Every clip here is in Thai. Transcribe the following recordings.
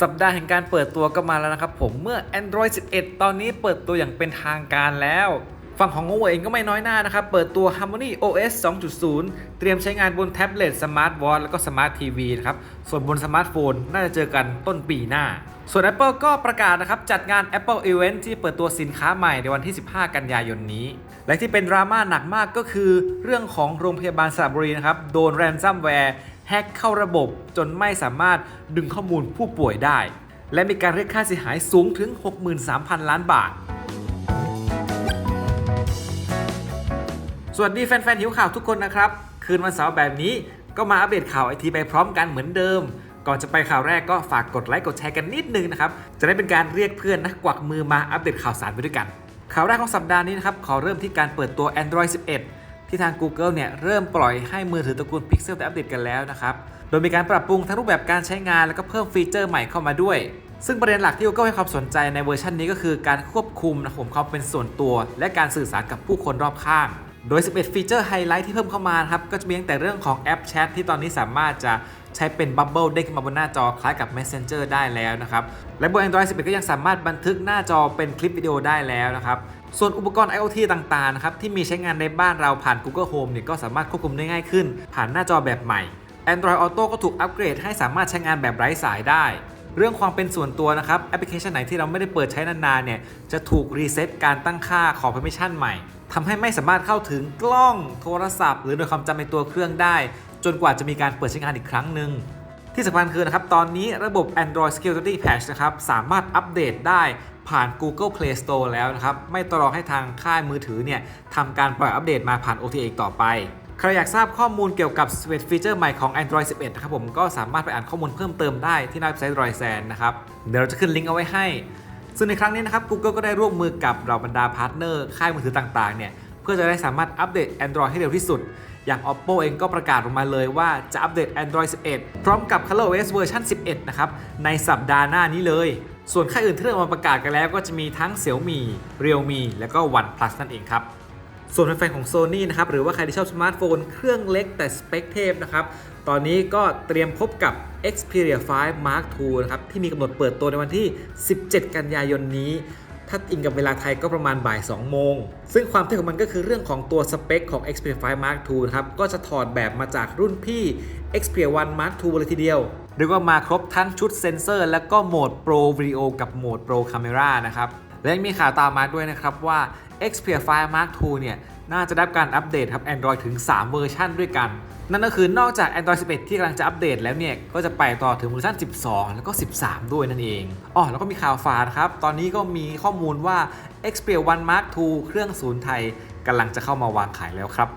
สัปดาห์แห่งการเปิดตัวก็มาแล้วนะครับผมเมื่อ Android 11 ตอนนี้เปิดตัวอย่างเป็นทางการแล้ว ฝั่งของ Huawei เองก็ไม่น้อยหน้านะครับ เปิดตัว Harmony OS 2.0 เตรียมใช้งานบนแท็บเล็ตสมาร์ทวอทแล้วก็สมาร์ททีวีนะครับ ส่วนบนสมาร์ทโฟนน่าจะเจอกันต้นปีหน้า ส่วน Apple ก็ประกาศนะครับ จัดงาน Apple Event ที่เปิดตัวสินค้าใหม่ในวันที่ 15 กันยายนนี้ และที่เป็นดราม่าหนักมากก็คือ เรื่องของโรงพยาบาลสระบุรีนะครับโดนแรนซัมแวร์ แฮกเข้าระบบจนไม่สามารถดึงข้อมูลผู้ป่วยได้ และมีการเรียกค่าเสียหายสูงถึง 63,000 ล้านบาท สวัสดีแฟนๆหิวข่าวทุกคนนะครับ คืนวันเสาร์แบบนี้ก็มาอัปเดตข่าวไอทีไปพร้อมกันเหมือนเดิม ก่อนจะไปข่าวแรกก็ฝากกดไลค์กดแชร์กันนิดนึงนะครับ จะได้เป็นการเรียกเพื่อนนะกวักมือมาอัปเดตข่าวสารไปด้วยกัน ข่าวแรกของสัปดาห์นี้นะครับขอเริ่มที่การเปิดตัว Android 11 ที่ทาง Google เนี่ยเริ่มปล่อยให้มือถือตระกูล Pixel ได้อัปเดตกันแล้วนะครับ โดยมีการปรับปรุงทั้งรูปแบบการใช้งานแล้วก็เพิ่มฟีเจอร์ใหม่เข้ามาด้วย ซึ่งประเด็นหลักที่ Google ให้ความสนใจในเวอร์ชันนี้ก็คือการควบคุมนะผมความเป็นส่วนตัว และการสื่อสารกับผู้คนรอบข้าง โดย 11 ฟีเจอร์ไฮไลท์ที่เพิ่มเข้ามาครับก็จะมีตั้งแต่เรื่องของแอปแชทที่ตอนนี้สามารถจะใช้เป็นบับเบิลเด้งขึ้นมาบนหน้าจอคล้ายกับ Messenger ได้แล้วนะครับ และบน Android 11 ก็ยังสามารถบันทึกหน้าจอเป็นคลิปวิดีโอได้แล้วนะครับ ส่วนอุปกรณ์ IoT ต่างๆนะครับที่มีใช้งานในบ้านเราผ่าน Google Home เนี่ยก็สามารถควบคุมได้ง่ายขึ้น ผ่านหน้าจอแบบใหม่ Android Auto ก็ถูกอัปเกรดให้สามารถใช้งานแบบไร้สายได้ เรื่องความเป็นส่วนตัวนะครับแอปพลิเคชันไหนที่เราไม่ได้เปิดใช้นานๆเนี่ยจะถูกรีเซ็ตการตั้งค่าของ permission ใหม่ทำให้ไม่สามารถเข้าถึงกล้องโทรศัพท์ หรือโดยความจำในตัวเครื่องได้ จนกว่าจะมีการเปิดใช้งานอีกครั้งหนึ่ง ที่สำคัญคือนะครับตอนนี้ระบบ Android Security Patch นะครับสามารถอัปเดตได้ผ่าน Google Play Store แล้วนะครับ ไม่ต้องรอให้ทางค่ายมือถือเนี่ยทำการปล่อยอัปเดตมาผ่าน OTA อีกต่อไป ใครอยากทราบข้อมูลเกี่ยวกับ Switch ฟีเจอร์ใหม่ของ Android 11 นะครับผมก็สามารถไปอ่านข้อมูลเพิ่มเติมได้ที่หน้าเว็บไซต์ r o y z a n นะครับ เดี๋ยวเราจะขึ้นลิงก์เอาไว้ให้ ซึ่งในครั้งนี้นะครับ Google ก็ได้ร่วมมือกับเราบรรดาพาร์ทเนอร์ค่ายมือถือต่างๆเนี่ยเพื่อจะได้สามารถอัปเดต Android ให้เร็วที่สุด อย่าง Oppo เองก็ประกาศออกมาเลยว่าจะอัปเดต Android 11 พร้อมกับ ColorOS เวอร์ชัน11 นะครับ ในสัปดาห์หน้านี้เลย ส่วนค่ายอื่นที่เริ่มมาประกาศกันแล้วก็จะมีทั้ง Xiaomi Realme แล้วก็ OnePlus นั่นเองครับส่วนแฟนๆของ Sony นะครับ หรือว่าใครที่ชอบสมาร์ทโฟนเครื่องเล็กแต่สเปคเทพนะครับ ตอนนี้ก็เตรียมพบกับ Xperia 5 Mark II นะครับ ที่มีกำหนดเปิดตัวในวันที่ 17 กันยายนนี้ ถ้าอิงกับเวลาไทยก็ประมาณบ่าย 2 โมง ซึ่งความเท่ของมันก็คือเรื่องของตัวสเปคของ Xperia 5 Mark II นะครับ ก็จะถอดแบบมาจากรุ่นพี่ Xperia 1 Mark II เลยทีเดียว เรียกว่ามาครบทั้งชุดเซ็นเซอร์ แล้วก็โหมด Pro Video กับโหมด Pro Camera นะครับ และยังมีข่าวตามมาด้วยนะครับว่า Xperia 5 Mark II เนี่ยน่าจะได้รับการอัปเดตครับ Android ถึง 3 เวอร์ชันด้วยกัน นั่นก็คือนอกจาก Android 11 ที่กำลังจะอัปเดตแล้วเนี่ย ก็จะไปต่อถึงเวอร์ชัน 12 แล้วก็ 13 ด้วยนั่นเองอ๋อแล้วก็มีข่าวฝานะครับ ตอนนี้ก็มีข้อมูลว่า Xperia 1 Mark II เครื่องศูนย์ไทยกำลังจะเข้ามาวางขายแล้วครับ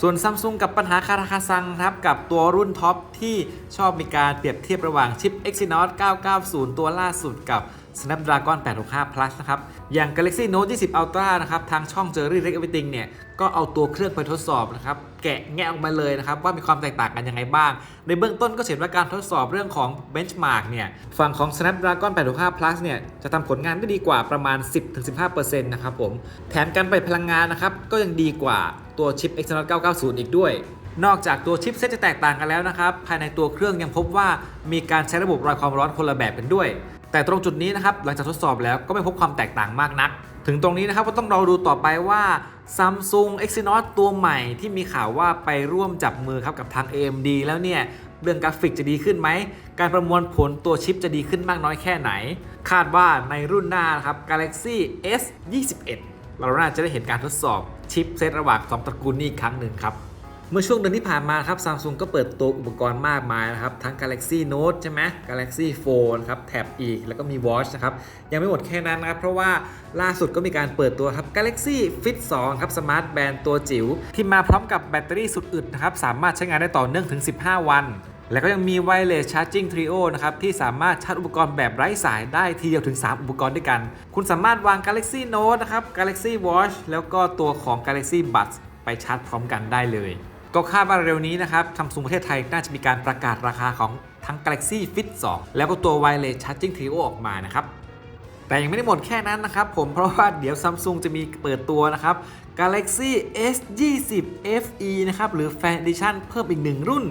ส่วนซัมซุงกับปัญหาคาราคาซังครับกับตัวรุ่นท็อปที่ชอบมีการเปรียบเทียบระหว่างชิป Exynos 990 ตัวล่าสุดกับ Snapdragon 865 Plus นะครับ อย่าง Galaxy Note 20 Ultra นะครับ ทางช่อง Jerry Rig Everything เนี่ย ก็เอาตัวเครื่องไปทดสอบนะครับ แกะแงะออกมาเลยนะครับ ว่ามีความแตกต่างกันยังไงบ้าง ในเบื้องต้นก็เห็นว่าการทดสอบเรื่องของ Benchmark เนี่ย ฝั่งของ Snapdragon 865 Plus เนี่ย จะทำผลงานได้ดีกว่าประมาณ 10-15%นะครับผม แถมการประหยัดพลังงานนะครับ ก็ยังดีกว่าตัวชิป Exynos 990 อีกด้วยนอกจากตัวชิปเซ็ตจะแตกต่างกันแล้วนะครับ ภายในตัวเครื่องยังพบว่ามีการใช้ระบบรอยความร้อนคนละแบบกันด้วย แต่ตรงจุดนี้นะครับหลังจากทดสอบแล้วก็ไม่พบความแตกต่างมากนัก ถึงตรงนี้นะครับก็ต้องรอดูต่อไปว่า Samsung Exynos ตัวใหม่ที่มีข่าวว่าไปร่วมจับมือครับกับทาง AMD แล้วเนี่ยเรื่องกราฟิกจะดีขึ้นไหม การประมวลผลตัวชิปจะดีขึ้นมากน้อยแค่ไหน คาดว่าในรุ่นหน้านะครับ Galaxy S 21เราน่าจะได้เห็นการทดสอบชิปเซตระหว่างสองตระกูลนี้อีกครั้งหนึ่งครับ มื่อช่วงเดือนที่ผ่านมาครับ Samsung ก็เปิดตัวอุปกรณ์มากมายนะครับ ทั้ง Galaxy Note ใช่ไหม Galaxy Fold ครับแท็บอีก แล้วก็มี Watch นะครับ ยังไม่หมดแค่นั้นนะครับ เพราะว่าล่าสุดก็มีการเปิดตัวครับ Galaxy Fit 2 ครับ Smart Band ตัวจิ๋วที่มาพร้อมกับแบตเตอรี่สุดอึดนะครับสามารถใช้งานได้ต่อเนื่องถึง 15 วันแล้วก็ยังมี Wireless Charging Trio นะครับ ที่สามารถชาร์จอุปกรณ์แบบไร้สายได้ทีเดียวถึง 3 อุปกรณ์ด้วยกัน คุณสามารถวาง Galaxy Note นะครับ Galaxy Watch แล้วก็ตัวของ Galaxy Buds ไปชาร์จพร้อมกันได้เลย ก็คาดว่าเร็วนี้นะครับทำซุงประเทศไทยน่าจะมีการประกาศราคาของทั้ง Galaxy Fit 2 แล้วก็ตัว Wireless Charging Trio ออกมานะครับแต่ยังไม่ได้หมดแค่นั้นนะครับผมเพราะว่าเดี๋ยวซัมซุงจะมีเปิดตัวนะครับ Galaxy S 20 FE นะครับหรือ Fan Edition เพิ่มอีกหนึ่งรุ่น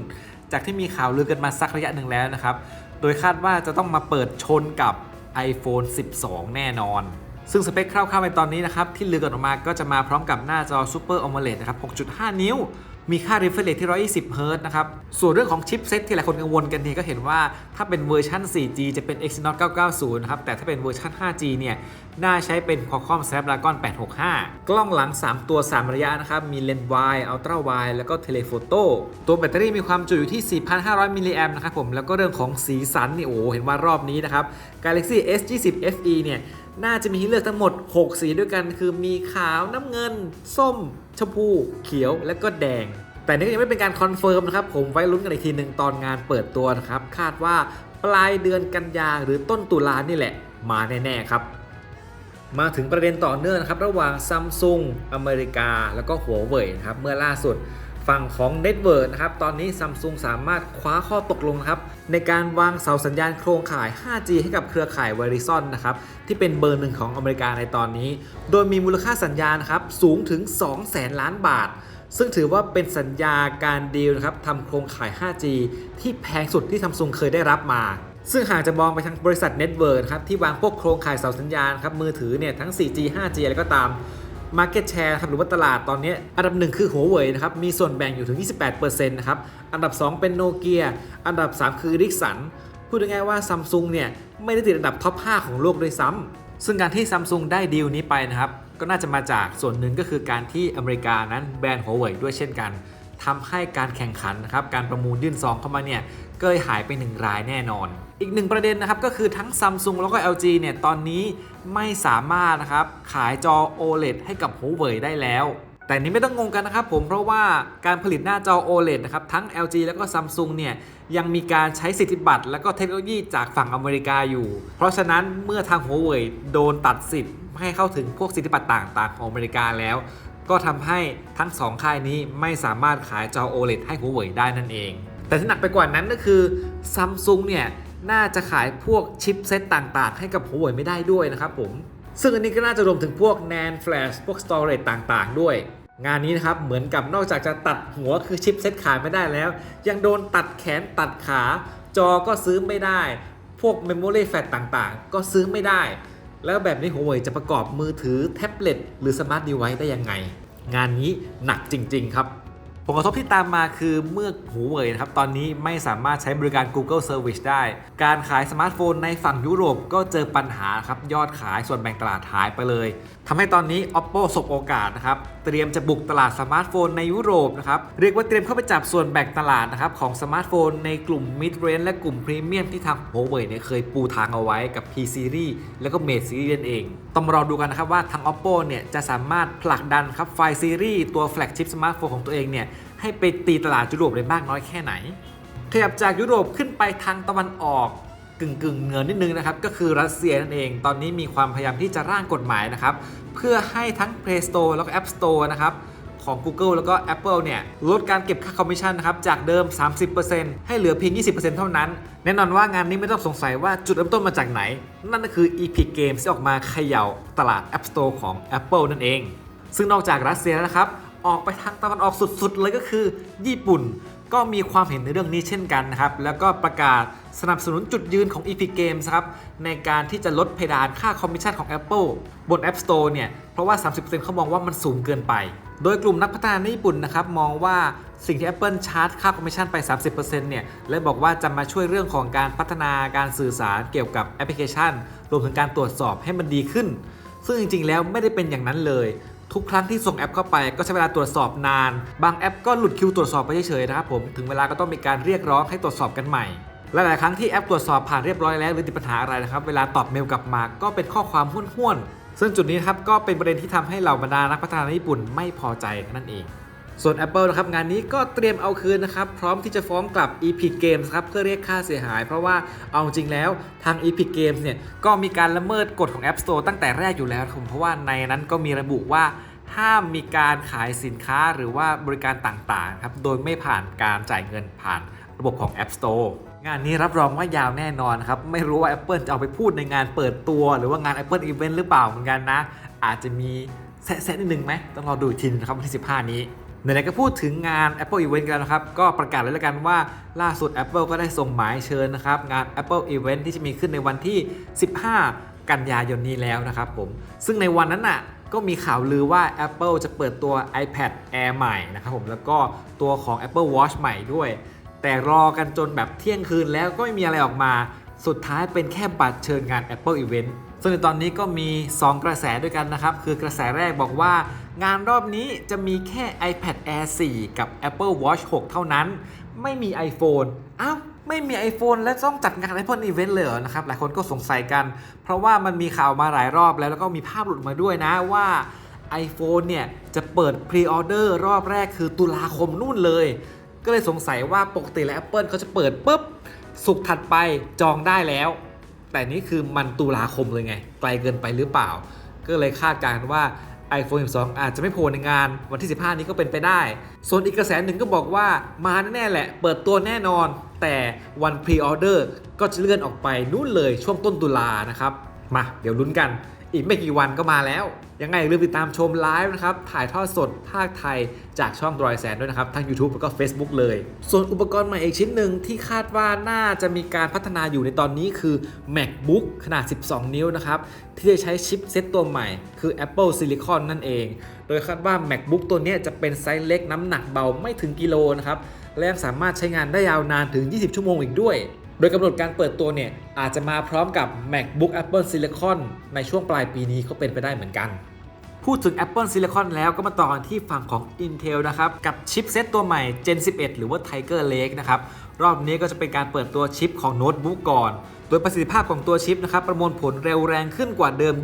จากที่มีข่าวลือกันมาสักระยะหนึ่งแล้วนะครับ โดยคาดว่าจะต้องมาเปิดชนกับ iPhone 12 แน่นอน ซึ่งสเปคคร่าวๆในตอนนี้นะครับ ที่ลือกันออกมาก็จะมาพร้อมกับหน้าจอ Super AMOLED นะครับ 6.5 นิ้ว มีค่า refresh rate ที่ 120 Hz นะครับ ส่วนเรื่องของชิปเซ็ตที่หลายคนกังวลกันเนี่ยก็เห็นว่าถ้าเป็นเวอร์ชัน 4G จะเป็น Exynos 990 นะครับ แต่ถ้าเป็นเวอร์ชัน 5G เนี่ย น่าใช้เป็น Qualcomm Snapdragon 865 กล้องหลัง 3 ตัว 3 ระยะนะครับ มีเลนส์ wide ultra wide แล้วก็ telephoto ตัวแบตเตอรี่มีความจุอยู่ที่ 4,500 มิลลิแอมนะครับผม แล้วก็เรื่องของสีสันนี่โอ้เห็นว่ารอบนี้นะครับ Galaxy S20 FE เนี่ยน่าจะมีให้เลือกทั้งหมด 6 สีด้วยกัน คือมีขาวน้ำเงิน ส้ม ชมพูเขียวและก็แดง แต่นี่ก็ยังไม่เป็นการคอนเฟิร์มนะครับ ผมไว้ลุ้นกันอีกทีหนึ่งตอนงานเปิดตัวนะครับ คาดว่าปลายเดือนกันยาหรือต้นตุลานี่แหละ มาแน่ๆครับมาถึงประเด็นต่อเนื่องนะครับ ระหว่างซัมซุงอเมริกา แล้วก็หัวเว่ยนะครับ เมื่อล่าสุด ฝั่งของ n e t w o r k นะครับ ตอนนี้ซัมซุงสามารถคว้าข้อตกลงนะครับ ในการวางเสาสัญญาณโครงข่าย 5G ให้กับเครือข่าย Verizon นะครับ ที่เป็นเบอร์หนึ่งของอเมริกาในตอนนี้ โดยมีมูลค่าสัญญานะครับสูงถึง2แสนล้านบาท ซึ่งถือว่าเป็นสัญญาการดีลนะครับทำโครงข่าย 5G ที่แพงสุดที่ซัมซุงเคยได้รับมาซึ่งหากจะมองไปทางบริษัทเน็ตเวิร์ครับที่วางพวกโครงข่ายเสาสัญญาณครับมือถือเนี่ยทั้ง 4G 5G อะไรก็ตาม Market Share ครับหรือว่าตลาดตอนนี้ อันดับหนึ่งคือหัวเว่ยนะครับ มีส่วนแบ่งอยู่ถึง 28%นะครับ อันดับ 2 เป็นโนเกียอันดับ 3 คือริกสันพูดง่ายๆว่าซัมซุงเนี่ย ไม่ได้ติดอันดับท็อป 5 ของโลกด้วยซ้ำซึ่งการที่ซัมซุงได้ดีลนี้ไปนะครับ ก็น่าจะมาจากส่วนหนึ่งก็คือการที่อเมริกานั้นแบนหัวเว่ยด้วยเช่นกัน ทำให้การแข่งขันนะครับการประมูลยื่นซองเข้ามาเนี่ยเลยหายไปหนึ่งรายแน่นอน อีกหนึ่งประเด็นนะครับก็คือทั้ง Samsung แล้วก็ LG เนี่ยตอนนี้ไม่สามารถนะครับขายจอ OLED ให้กับหัวเว่ยได้แล้วแต่นี้ไม่ต้องงงกันนะครับผมเพราะว่าการผลิตหน้าจอ OLED นะครับทั้ง LG แล้วก็ Samsung เนี่ยยังมีการใช้สิทธิบัตรและก็เทคโนโลยีจากฝั่งอเมริกาอยู่ เพราะฉะนั้นเมื่อทางหัวเว่ยโดนตัดสิทธิ์ไม่ให้เข้าถึงพวกสิทธิบัตรต่างๆ ของอเมริกาแล้ว ก็ทำให้ทั้งสองค่ายนี้ไม่สามารถขายจอ OLED ให้หัวเว่ยได้นั่นเอง แต่ที่หนักไปกว่านั้นก็คือ Samsung เนี่ยน่าจะขายพวกชิปเซตต่างๆ ให้กับหัวเว่ยไม่ได้ด้วยนะครับผม ซึ่งอันนี้ก็น่าจะรวมถึงพวก NAND Flash พวก Storage ต่างๆ ด้วย งานนี้นะครับเหมือนกับนอกจากจะตัดหัวคือชิปเซตขายไม่ได้แล้ว ยังโดนตัดแขนตัดขา จอก็ซื้อไม่ได้ พวก Memory Flash ต่างๆ ก็ซื้อไม่ได้ แล้วแบบนี้หัวเว่ยจะประกอบมือถือแท็บเล็ตหรือสมาร์ทดีไวซ์ได้ยังไง งานนี้หนักจริง ๆ ครับ ผลกระทบที่ตามมาคือเมื่อหูเว่ยนะครับตอนนี้ไม่สามารถใช้บริการ Google Service ได้ การขายสมาร์ทโฟนในฝั่งยุโรปก็เจอปัญหาครับยอดขายส่วนแบ่งตลาดหายไปเลยทำให้ตอนนี้ Oppo สบโอกาสนะครับเตรียมจะบุกตลาดสมาร์ทโฟนในยุโรปนะครับเรียกว่าเตรียมเข้าไปจับส่วนแบ่งตลาดนะครับของสมาร์ทโฟนในกลุ่ม Mid Range และกลุ่มพรีเมียมที่ทางหัวเว่ยเนี่ยเคยปูทางเอาไว้กับ P Series แล้วก็ Mate Series นั่นเอง ต้องรอดูกันนะครับว่าทาง Oppo เนี่ยจะสามารถผลักดันครับไฟซีรีส์ตัวแฟลกชิพสมาร์ทโฟนของตัวเองเนี่ย ให้ไปตีตลาดยุโรปได้มากน้อยแค่ไหน ขยับจากยุโรปขึ้นไปทางตะวันออกกึ่งกึ่งเหนือนิดนึงนะครับ ก็คือรัสเซียนั่นเอง ตอนนี้มีความพยายามที่จะร่างกฎหมายนะครับ เพื่อให้ทั้ง Play Store แล้วก็ App Store นะครับของ Google แล้วก็ Apple เนี่ยลดการเก็บค่าคอมมิชชั่นนะครับ จากเดิม 30%ให้เหลือเพียง 20%เท่านั้น แน่นอนว่างานนี้ไม่ต้องสงสัยว่าจุดเริ่มต้นมาจากไหน นั่นก็คือ Epic Games ที่ออกมาเขย่าตลาด App Store ของ Apple นั่นเอง ซึ่งนอกจากรัสเซียแล้วนะครับ ออกไปทางตะวันออกสุดๆ เลยก็คือ ญี่ปุ่นก็มีความเห็นในเรื่องนี้เช่นกันนะครับ แล้วก็ประกาศสนับสนุนจุดยืนของ Epic Games ครับ ในการที่จะลดเพดานค่าคอมมิชชั่นของ Apple บน App Store เนี่ย เพราะว่า 30%เขามองว่ามันสูงเกินไป โดยกลุ่มนักพัฒนาในญี่ปุ่นนะครับ มองว่าสิ่งที่ Apple ชาร์จค่าคอมมิชชั่นไป 30%เนี่ยและบอกว่าจะมาช่วยเรื่องของการพัฒนาการสื่อสารเกี่ยวกับแอปพลิเคชัน รวมถึงการตรวจสอบให้มันดีขึ้น ซึ่งจริงๆ แล้วไม่ได้เป็นอย่างนั้นเลย ทุกครั้งที่ส่งแอปเข้าไปก็ใช้เวลาตรวจสอบนาน บางแอปก็หลุดคิวตรวจสอบไปเฉยๆนะครับผมถึงเวลาก็ต้องมีการเรียกร้องให้ตรวจสอบกันใหม่และหลายครั้งที่แอปตรวจสอบผ่านเรียบร้อยแล้วหรือติดปัญหาอะไรนะครับ เวลาตอบเมลกลับมาก็เป็นข้อความห้วนๆซึ่งจุดนี้ครับก็เป็นประเด็นที่ทำให้เหล่าบรรดานักพัฒนาญี่ปุ่นไม่พอใจนั่นเอง ส่วน Apple นะครับงานนี้ก็เตรียมเอาคืนนะครับพร้อมที่จะฟ้องกลับ Epic Games ครับเพื่อเรียกค่าเสียหาย เพราะว่าเอาจริงแล้วทาง Epic Games เนี่ยก็มีการละเมิดกฎของ App Store ตั้งแต่แรกอยู่แล้วครับผมเพราะว่าในนั้นก็มีระบุว่าห้ามมีการขายสินค้าหรือว่าบริการต่างๆครับโดยไม่ผ่านการจ่ายเงินผ่านระบบของ App Store งานนี้รับรองว่ายาวแน่นอนครับ ไม่รู้ว่า Apple จะเอาไปพูดในงานเปิดตัว หรือว่างาน Apple Event หรือเปล่าเหมือนกันนะ อาจจะมีแซะๆนิดนึงไหมต้องรอดูทีนะครับวันที่ 15 นี้ ไหนๆก็พูดถึงงาน Apple Event กันนะครับ ก็ประกาศเลยแล้วกันว่าล่าสุด Apple ก็ได้ส่งหมายเชิญนะครับ งาน Apple Event ที่จะมีขึ้นในวันที่ 15 กันยายนนี้แล้วนะครับผม ซึ่งในวันนั้นน่ะก็มีข่าวลือว่า Apple จะเปิดตัว iPad Air ใหม่นะครับผม แล้วก็ตัวของ Apple Watch ใหม่ด้วย แต่รอกันจนแบบเที่ยงคืนแล้วก็ไม่มีอะไรออกมา สุดท้ายเป็นแค่บัตรเชิญงาน Apple Event ซึ่งในตอนนี้ก็มี 2 กระแสด้วยกันนะครับ คือกระแสแรกบอกว่า งานรอบนี้จะมีแค่ iPad Air 4 กับ Apple Watch 6 เท่านั้น ไม่มี iPhone อ้าวไม่มี iPhone และต้องจัดงาน Apple Event เลยเหรอนะครับ หลายคนก็สงสัยกัน เพราะว่ามันมีข่าวมาหลายรอบแล้วแล้วก็มีภาพหลุดมาด้วยนะว่า iPhone เนี่ย จะเปิดพรีออเดอร์รอบแรกคือตุลาคมนู่นเลย ก็เลยสงสัยว่าปกติแล้ว Apple เขาจะเปิดปุ๊บสุกถัดไปจองได้แล้ว แต่นี่คือมันตุลาคมเลยไง ไกลเกินไปหรือเปล่า ก็เลยคาดการณ์ว่า iPhone 12 อาจจะไม่โผล่ในงานวันที่ 15 นี้ก็เป็นไปได้ ส่วนอีกกระแสหนึ่งก็บอกว่ามาแน่ๆแหละ เปิดตัวแน่นอน แต่วันพรีออเดอร์ก็จะเลื่อนออกไปนู่นเลยช่วงต้นตุลานะครับ มาเดี๋ยวลุ้นกัน อีกไม่กี่วันก็มาแล้ว ยังไงอย่าลืมติดตามชมไลฟ์นะครับ ถ่ายทอดสดภาคไทยจากช่องดรอยแซนด้วยนะครับ ทั้ง YouTube แล้วก็ Facebook เลย ส่วนอุปกรณ์ใหม่อีกชิ้นหนึ่งที่คาดว่าน่าจะมีการพัฒนาอยู่ในตอนนี้คือ MacBook ขนาด 12 นิ้วนะครับ ที่จะใช้ชิปเซตตัวใหม่ คือ Apple Silicon นั่นเอง โดยคาดว่า MacBook ตัวนี้จะเป็นไซส์เล็กน้ำหนักเบาไม่ถึงกิโลนะครับและยังสามารถใช้งานได้ยาวนานถึง 20 ชั่วโมงอีกด้วย โดยกำหนดการเปิดตัวเนี่ย อาจจะมาพร้อมกับ MacBook Apple Silicon ในช่วงปลายปีนี้ก็เป็นไปได้เหมือนกัน พูดถึง Apple Silicon แล้วก็มาต่อกันที่ฝั่งของ Intel นะครับ กับชิปเซตตัวใหม่ Gen 11 หรือว่า Tiger Lake นะครับ รอบนี้ก็จะเป็นการเปิดตัวชิปของโน้ตบุ๊กก่อน โดยประสิทธิภาพของตัวชิปนะครับ ประมวลผลเร็วแรงขึ้นกว่าเดิม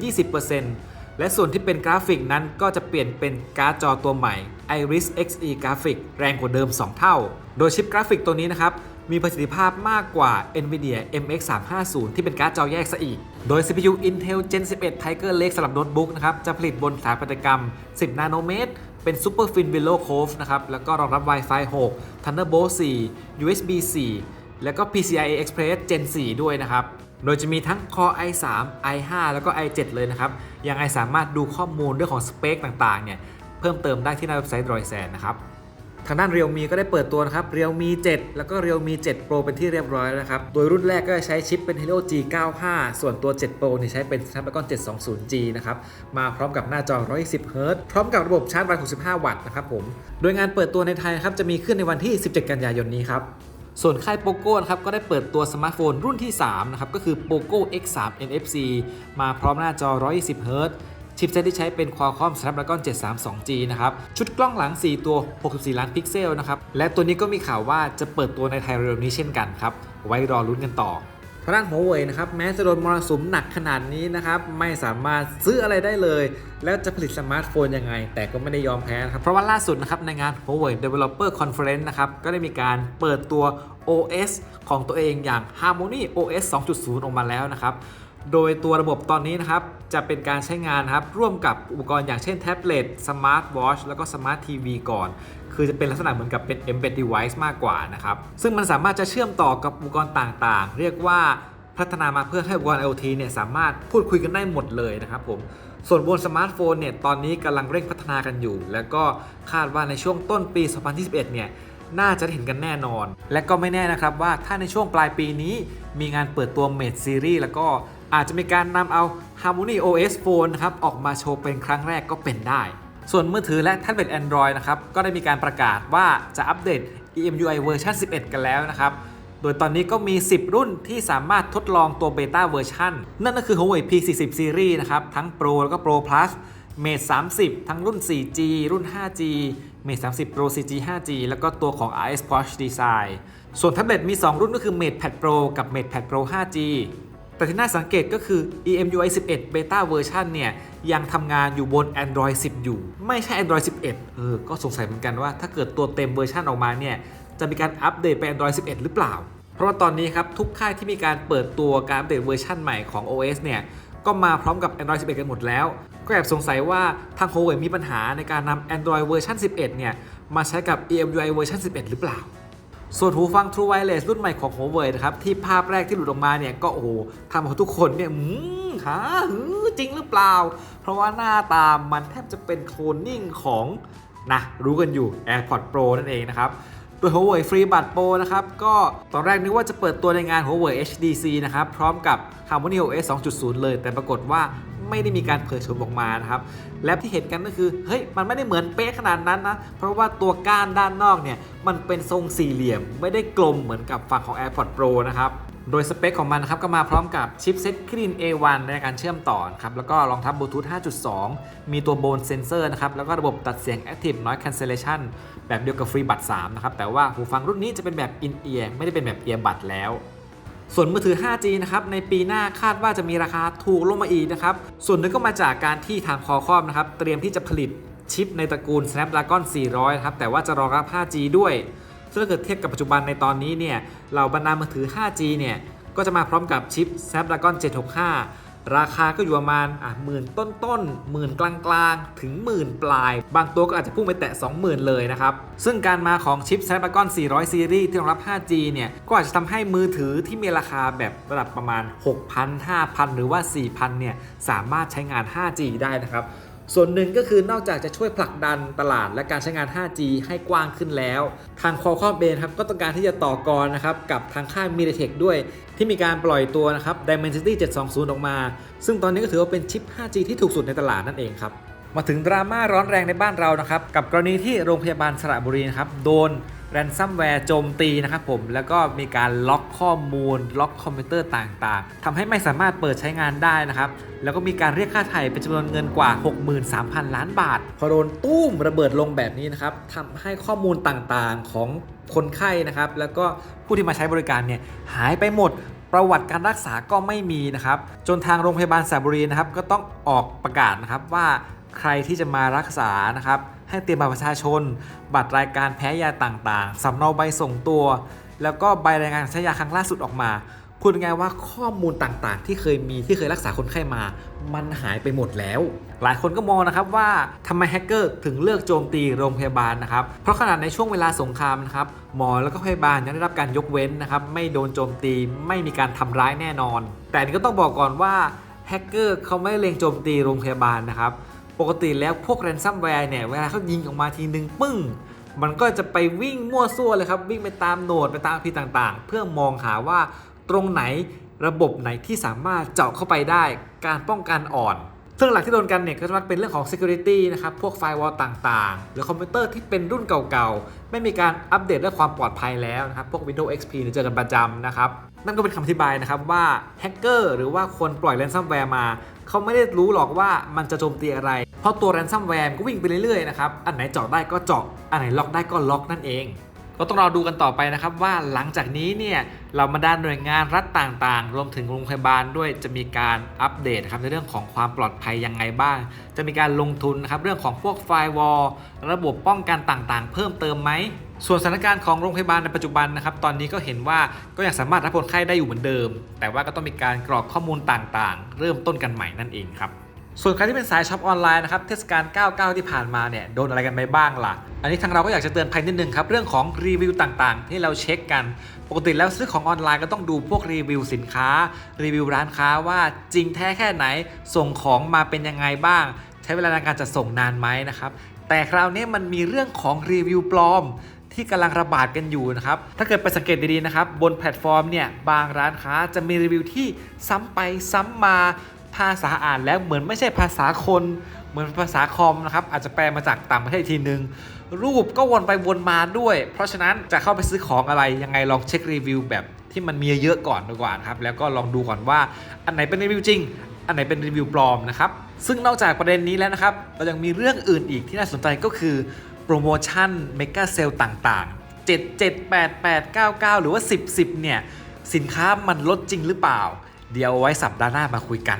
20%และส่วนที่เป็นกราฟิกนั้นก็จะเปลี่ยนเป็นการ์ดจอตัวใหม่ Iris Xe Graphic แรงกว่าเดิม 2 เท่า โดยชิปกราฟิกตัวนี้นะครับ มีประสิทธิภาพมากกว่า NVIDIA MX 350ที่เป็นการ์ดจอแยกซะอีก โดย CPU Intel Gen 11 Tiger Lake สำหรับโน้ตบุ๊กนะครับ จะผลิตบนสถาปัตยกรรม 10 นาโนเมตร เป็น Super Fin Willow Cove นะครับ แล้วก็รองรับ Wi-Fi 6 Thunderbolt 4 USB 4 แล้วก็ PCIe Express Gen 4 ด้วยนะครับโดยจะมีทั้ง Core i3 i5 แล้วก็ i7 เลยนะครับ ยังไงสามารถดูข้อมูลเรื่องของสเปคต่างๆ เนี่ย เพิ่มเติมได้ที่หน้าเว็บไซต์ d r o i d z e n นะครับ ทางด้าน Realme ก็ได้เปิดตัวนะครับ Realme 7แล้วก็ Realme 7 Pro เป็นที่เรียบร้อยแล้วนะครับ โดยรุ่นแรกก็จะใช้ชิปเป็น Helio G95 ส่วนตัว 7 Pro นี่ใช้เป็น Snapdragon 720G นะครับ มาพร้อมกับหน้าจอ 120 Hz พร้อมกับระบบชาร์จไว65 วัตต์นะครับผม โดยงานเปิดตัวในไทยนะครับจะมีขึ้นในวันที่ 17 กันยายนนี้ครับส่วนค่ายโปโก้นะครับก็ได้เปิดตัวสมาร์ทโฟนรุ่นที่ 3 นะครับ ก็คือ Poco X3 NFC มาพร้อมหน้าจอ 120 Hz ชิปเซตที่ใช้เป็น Qualcomm Snapdragon 732G นะครับ ชุดกล้องหลัง 4 ตัว 64 ล้านพิกเซลนะครับ และตัวนี้ก็มีข่าวว่าจะเปิดตัวในไทยเร็วนี้เช่นกันครับ ไว้รอลุ้นกันต่อทางด้านหัวเว่ยนะครับ แม้จะโดนมรสุมหนักขนาดนี้นะครับ ไม่สามารถซื้ออะไรได้เลย แล้วจะผลิตสมาร์ทโฟนยังไง แต่ก็ไม่ได้ยอมแพ้นะครับ เพราะว่าล่าสุดนะครับ ในงาน Huawei Developer Conference นะครับ ก็ได้มีการเปิดตัว OS ของตัวเองอย่าง Harmony OS 2.0 ออกมาแล้วนะครับ โดยตัวระบบตอนนี้นะครับ จะเป็นการใช้งานครับ ร่วมกับอุปกรณ์อย่างเช่นแท็บเล็ตสมาร์ทวอชแล้วก็สมาร์ททีวีก่อน คือจะเป็นลักษณะเหมือนกับเป็น embed device มากกว่านะครับ ซึ่งมันสามารถจะเชื่อมต่อกับอุปกรณ์ต่างๆ เรียกว่าพัฒนามาเพื่อให้อุปกรณ์ IoT เนี่ยสามารถพูดคุยกันได้หมดเลยนะครับผม ส่วนบนสมาร์ทโฟนเนี่ยตอนนี้กำลังเร่งพัฒนากันอยู่ แล้วก็คาดว่าในช่วงต้นปี 2021 เนี่ยน่าจะเห็นกันแน่นอน และก็ไม่แน่นะครับว่าถ้าในช่วงปลายปีนี้มีงานเปิดตัว Mate Series แล้วก็ อาจจะมีการนำเอา Harmony OS Phone นะครับออกมาโชว์เป็นครั้งแรกก็เป็นได้ ส่วนมือถือและแท็บเล็ต Android นะครับก็ได้มีการประกาศว่าจะอัปเดต EMUI เวอร์ชัน11 กันแล้วนะครับ โดยตอนนี้ก็มี 10 รุ่นที่สามารถทดลองตัวเบต้าเวอร์ชันนั่นก็คือ Huawei P40 Series นะครับทั้ง Pro แล้วก็ Pro Plus Mate 30 ทั้งรุ่น 4G รุ่น 5G Mate 30 Pro 4G 5G แล้วก็ตัวของ RS Porsche Design ส่วนแท็บเล็ตมี 2 รุ่นก็คือ Mate Pad Pro กับ Mate Pad Pro 5G แต่ที่น่าสังเกตก็คือ EMUI 11 Beta เวอร์ชันเนี่ยยังทำงานอยู่บน Android 10 อยู่ ไม่ใช่ Android 11 เออ ก็สงสัยเหมือนกันว่าถ้าเกิดตัวเต็มเวอร์ชันออกมาเนี่ยจะมีการอัปเดตไป Android 11 หรือเปล่า เพราะว่าตอนนี้ครับทุกค่ายที่มีการเปิดตัวการอัปเดตเวอร์ชันใหม่ของ OS เนี่ยก็มาพร้อมกับ Android 11 กันหมดแล้ว ก็แอบสงสัยว่าทาง Huawei มีปัญหาในการนำ Android เวอร์ชัน11 เนี่ยมาใช้กับ EMUI เวอร์ชัน11 หรือเปล่า ส่วนหูฟัง True Wireless รุ่นใหม่ของ Huawei นะครับ ที่ภาพแรกที่หลุดออกมาเนี่ย ก็โอ้โหทำเอาทุกคนเนี่ยหืมหาหือจริงหรือเปล่า เพราะว่าหน้าตามันแทบจะเป็นโคลนนิ่งของนะรู้กันอยู่ AirPods Pro นั่นเองนะครับ โดย Huawei FreeBuds Pro นะครับ ก็ตอนแรกนึกว่าจะเปิดตัวในงาน Huawei HDC นะครับ พร้อมกับ HarmonyOS 2.0 เลย แต่ปรากฏว่าไม่ได้มีการเผยโฉมออกมานะครับ และที่เห็นกันก็คือ เฮ้ย มันไม่ได้เหมือนเป๊ะขนาดนั้นนะ เพราะว่าตัวก้านด้านนอกเนี่ย มันเป็นทรงสี่เหลี่ยม ไม่ได้กลมเหมือนกับฝั่งของ AirPods Pro นะครับโดยสเปคของมันนะครับก็มาพร้อมกับชิปเซ็ต Kirin A1 ในการเชื่อมต่อครับแล้วก็รองรับบลูทูธ5.2 มีตัวโบนเซนเซอร์นะครับแล้วก็ระบบตัดเสียง Active Noise Cancellation แบบเดียวกับ FreeBuds 3นะครับ แต่ว่าหูฟังรุ่นนี้จะเป็นแบบ In-ear ไม่ได้เป็นแบบ Earbud แล้ว ส่วนมือถือ 5G นะครับ ในปีหน้าคาดว่าจะมีราคาถูกลงมาอีกนะครับ ส่วนหนึงก็มาจากการที่ทางคอคอมนะครับ เตรียมที่จะผลิตชิปในตระกูล Snapdragon 400 นะครับ แต่ว่าจะรองรับ 5G ด้วย ซึ่งถ้าเกิดเทียบกับปัจจุบันในตอนนี้เนี่ย เหล่าบรรดามือถือ 5G เนี่ย ก็จะมาพร้อมกับชิป Snapdragon 765 ราคาก็อยู่ประมาณอะหมื่นต้นต้นหมื่นกลางกลางๆ ถึงหมื่นปลาย บางตัวก็อาจจะพุ่งไปแตะ 20,000 เลยนะครับ ซึ่งการมาของชิป Snapdragon 400 Series ที่รองรับ 5G เนี่ย ก็อาจจะทำให้มือถือที่มีราคาแบบระดับประมาณ 6,000 5,000 หรือว่า 4,000 เนี่ย สามารถใช้งาน 5G ได้นะครับ ส่วนหนึ่งก็คือนอกจากจะช่วยผลักดันตลาดและการใช้งาน 5G ให้กว้างขึ้นแล้ว ทาง Qualcomm เองครับก็ต้องการที่จะต่อกรนะครับกับทางค่าย MediaTek ด้วย ที่มีการปล่อยตัวนะครับ Dimensity 720 ออกมา ซึ่งตอนนี้ก็ถือว่าเป็นชิป 5G ที่ถูกสุดในตลาดนั่นเองครับ มาถึงดราม่าร้อนแรงในบ้านเรานะครับกับกรณีที่โรงพยาบาลสระบุรีนะครับโดน แรนซัมแวร์โจมตีนะครับผม แล้วก็มีการล็อกข้อมูล ล็อกคอมพิวเตอร์ต่างๆทำให้ไม่สามารถเปิดใช้งานได้นะครับ แล้วก็มีการเรียกค่าไถ่เป็นจำนวนเงินกว่า 63,000 ล้านบาท พอโดนตุ้มระเบิดลงแบบนี้นะครับทำให้ข้อมูลต่างๆของคนไข้นะครับ แล้วก็ผู้ที่มาใช้บริการเนี่ยหายไปหมดประวัติการรักษาก็ไม่มีนะครับ จนทางโรงพยาบาลสระบุรีนะครับ ก็ต้องออกประกาศนะครับว่า ใครที่จะมารักษานะครับ ให้เตรียมบัตรประชาชน บัตรรายการแพ้ยาต่างๆสำเนาใบส่งตัว แล้วก็ใบรายงานใช้ยาครั้งล่าสุดออกมาพูดง่ายว่าข้อมูลต่างๆ ที่เคยมีที่เคยรักษาคนไข้มา มันหายไปหมดแล้ว หลายคนก็มองนะครับว่าทำไมแฮกเกอร์ถึงเลือกโจมตีโรงพยาบาลนะครับ เพราะขนาดในช่วงเวลาสงครามนะครับหมอแล้วก็พยาบาลยังได้รับการยกเว้นนะครับ ไม่โดนโจมตีไม่มีการทำร้ายแน่นอน แต่นนี้ก็ต้องบอกก่อนว่าแฮกเกอร์เขาไม่ได้เล็งโจมตีโรงพยาบาลนะครับ ปกติแล้วพวกแรนซัมแวร์เนี่ยเวลาเขายิงออกมาทีนึงปึ้ง มันก็จะไปวิ่งมั่วซั่วเลยครับ วิ่งไปตามโหนดไปตามพีต่างๆ เพื่อมองหาว่าตรงไหนระบบไหนที่สามารถเจาะเข้าไปได้การป้องกันอ่อนซึ่งหลักที่โดนกันเนี่ยก็จะมักเป็นเรื่องของ security นะครับ พวกไฟวอลต่างๆ หรือคอมพิวเตอร์ที่เป็นรุ่นเก่าๆ ไม่มีการอัปเดตเรื่องความปลอดภัยแล้วนะครับ พวก Windows XP เนี่ยเจอกันประจำนะครับ นั่นก็เป็นคำอธิบายนะครับว่าแฮกเกอร์หรือว่าคนปล่อยแรนซัมแวร์มา เขาไม่ได้รู้หรอกว่ามันจะโจมตีอะไร เพราะตัวแรนซัมแวร์ก็วิ่งไปเรื่อยๆนะครับ อันไหนเจาะได้ก็เจาะ อันไหนล็อกได้ก็ล็อกนั่นเอง ก็ต้องรอดูกันต่อไปนะครับว่าหลังจากนี้เนี่ยเราบรรดาหน่วยงานรัฐต่างๆ รวมถึงโรงพยาบาลด้วยจะมีการอัปเดตครับในเรื่องของความปลอดภัยยังไงบ้าง จะมีการลงทุนนะครับเรื่องของพวกไฟวอลระบบป้องกันต่างๆ เพิ่มเติมไหมส่วนสถานการณ์ของโรงพยาบาลในปัจจุบันนะครับตอนนี้ก็เห็นว่าก็ยังสามารถรับคนไข้ได้อยู่เหมือนเดิม แต่ว่าก็ต้องมีการกรอกข้อมูลต่างๆ เริ่มต้นกันใหม่นั่นเองครับ ส่วนใครที่เป็นสายช็อปออนไลน์นะครับเทศกาล 99 ที่ผ่านมาเนี่ยโดนอะไรกันไปบ้างล่ะ อันนี้ทางเราก็อยากจะเตือนภัยนิดนึงครับ เรื่องของรีวิวต่างๆ ที่เราเช็คกัน ปกติแล้วซื้อของออนไลน์ก็ต้องดูพวกรีวิวสินค้า รีวิวร้านค้าว่าจริงแท้แค่ไหน ส่งของมาเป็นยังไงบ้าง ใช้เวลาในการจัดส่งนานไหมนะครับแต่คราวนี้มันมีเรื่องของรีวิวปลอมที่กำลังระบาดกันอยู่นะครับ ถ้าเกิดไปสังเกตดีๆนะครับ บนแพลตฟอร์มเนี่ย บางร้านค้าจะมีรีวิวที่ซ้ำไปซ้ำมา ภาษาอ่านแล้วเหมือนไม่ใช่ภาษาคนเหมือนภาษาคอมนะครับอาจจะแปลมาจากต่างประเทศทีนึง รูปก็วนไปวนมาด้วย เพราะฉะนั้นจะเข้าไปซื้อของอะไรยังไงลองเช็ครีวิวแบบที่มันมีเยอะก่อนดีกว่าครับแล้วก็ลองดูก่อนว่าอันไหนเป็นรีวิวจริง อันไหนเป็นรีวิวปลอมนะครับซึ่งนอกจากประเด็นนี้แล้วนะครับเรายังมีเรื่องอื่นอีกที่น่าสนใจก็คือโปรโมชั่นเมก a เซลต่างๆ 7 7 8 8 9 9 หรือว่า 10 10 เนี่ย สินค้ามันลดจริงหรือเปล่า เดี๋ยวไว้สัปดาห์หน้ามาคุยกัน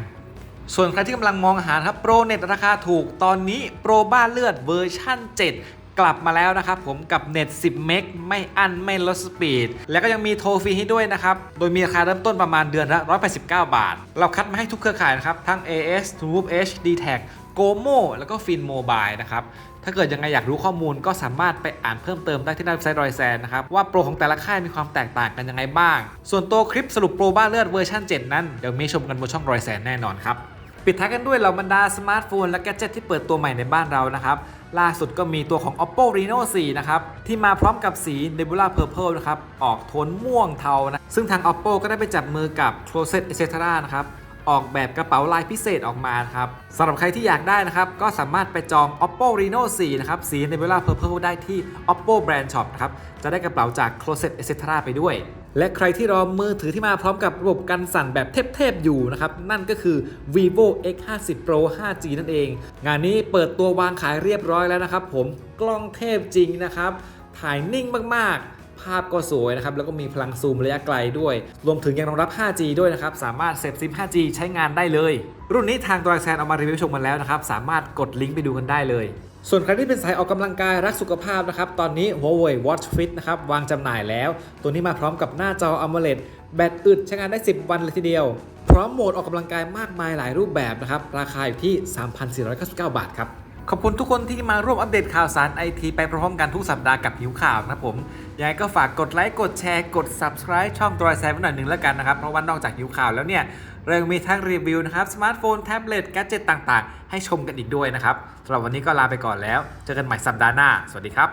ส่วนใครที่กำลังมองหาครับโปรเน็ตราคาถูกตอนนี้โปรบ้านเลือดเวอร์ชั่น7กลับมาแล้วนะครับผมกับเน็ต 10 เมกไม่อั้นไม่ลดสปีด แล้วก็ยังมีโทรฟรีให้ด้วยนะครับ โดยมีราคาเริ่มต้นประมาณเดือนละ 189 บาท เราคัดมาให้ทุกเครือข่ายนะครับ ทั้ง AS t r u e H d t a c GoMo แล้วก็ Fin Mobile นะครับ ถ้าเกิดยังไงอยากรู้ข้อมูลก็สามารถไปอ่านเพิ่มเติมได้ที่หน้าเว็บไซต์รอยแซนนะครับ ว่าโปรของแต่ละค่ายมีความแตกต่างกันยังไงบ้าง ส่วนตัวคลิปสรุปโปรบ้านเลือดเวอร์ชัน7 นั้นเดี๋ยวมีชมกันบนช่องรอยแซนแน่นอนครับ ปิดท้ายกันด้วยเหล่าบรรดาสมาร์ทโฟนและแกดเจิตที่เปิดตัวใหม่ในบ้านเรานะครับ ล่าสุดก็มีตัวของ oppo reno 4 นะครับ ที่มาพร้อมกับสี nebula purple นะครับ ออกโทนม่วงเทานะ ซึ่งทาง oppo ก็ได้ไปจับมือกับ closet etc นะครับ ออกแบบกระเป๋าลายพิเศษออกมาครับสำหรับใครที่อยากได้นะครับ ก็สามารถไปจอง oppo reno 4 นะครับ สี nebula purple ได้ที่ oppo brand shop นะครับ จะได้กระเป๋าจาก closet etc ไปด้วย และใครที่รอมือถือที่มาพร้อมกับระบบกันสั่นแบบเทพๆอยู่นะครับ นั่นก็คือ vivo x 5 0 pro 5g นั่นเอง งานนี้เปิดตัววางขายเรียบร้อยแล้วนะครับ ผมกล้องเทพจริงนะครับ ถ่ายนิ่งมากๆภาพก็สวยนะครับ แล้วก็มีพลังซูมระยะไกลด้วย รวมถึงยังรองรับ 5G ด้วยนะครับ สามารถเสพซิม 5G ใช้งานได้เลย รุ่นนี้ทางตัวแซนเอามารีวิวชมกันแล้วนะครับ สามารถกดลิงก์ไปดูกันได้เลย ส่วนใครที่เป็นสายออกกำลังกายรักสุขภาพนะครับ ตอนนี้ Huawei Watch Fit นะครับ วางจำหน่ายแล้ว ตัวนี้มาพร้อมกับหน้าจอ AMOLED แบตอึดใช้งานได้ 10 วันเลยทีเดียว พร้อมโหมดออกกำลังกายมากมายหลายรูปแบบนะครับ ราคาอยู่ที่ 3,499 บาทครับ ขอบคุณทุกคนที่มาร่วมอัปเดตข่าวสารไอทีไปพร้อมกันทุกสัปดาห์กับหิวข่าวนะผมยังไงก็ฝากกดไลค์กดแชร์กด subscribe ช่องตัวแซมหน่อยหนึ่งแล้วกันนะครับเพราะว่านอกจากหิวข่าวแล้วเนี่ย เรายังมีทั้งรีวิวนะครับสมาร์ทโฟนแท็บเล็ตแกจิตต่างๆ ให้ชมกันอีกด้วยนะครับสำหรับวันนี้ก็ลาไปก่อนแล้ว เจอกันใหม่สัปดาห์หน้า สวัสดีครับ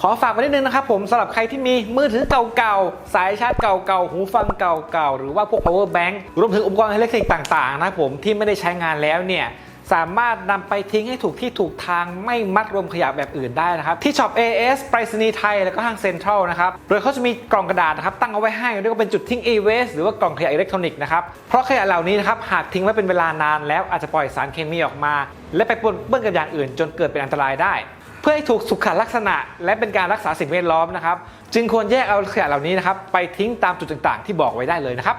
ขอฝากไว้นิดนึงนะครับผมสำหรับใครที่มีมือถือเก่าๆ สายชาร์จเก่าๆ หูฟังเก่าๆ หรือว่าพวก power bank รวมถึงอุปกรณ์อิเล็กทรอนิกส์ต่างๆ นะครับผมที่ไม่ได้ใช้งานแล้วเนี่ย สามารถนำไปทิ้งให้ถูกที่ถูกทางไม่มัดรวมขยะแบบอื่นได้นะครับ ที่ช็อป AS ไปรษณีย์ไทย แล้วก็ห้างเซ็นทรัลนะครับ โดยเขาจะมีกล่องกระดาษนะครับตั้งเอาไว้ให้เรียกว่าเป็นจุดทิ้ง e-waste หรือว่ากล่องขยะอิเล็กทรอนิกส์นะครับ เพราะขยะเหล่านี้นะครับหากทิ้งไว้เป็นเวลานานแล้วอาจจะปล่อยสารเคมีออกมา และไปปนเปื้อนกับอย่างอื่น จนเกิดเป็นอันตรายได้ เพื่อให้ถูกสุขลักษณะ และเป็นการรักษาสิ่งแวดล้อมนะครับจึงควรแยกเอาขยะเหล่านี้นะครับไปทิ้งตามจุดต่างๆ ที่บอกไว้ได้เลยนะครับ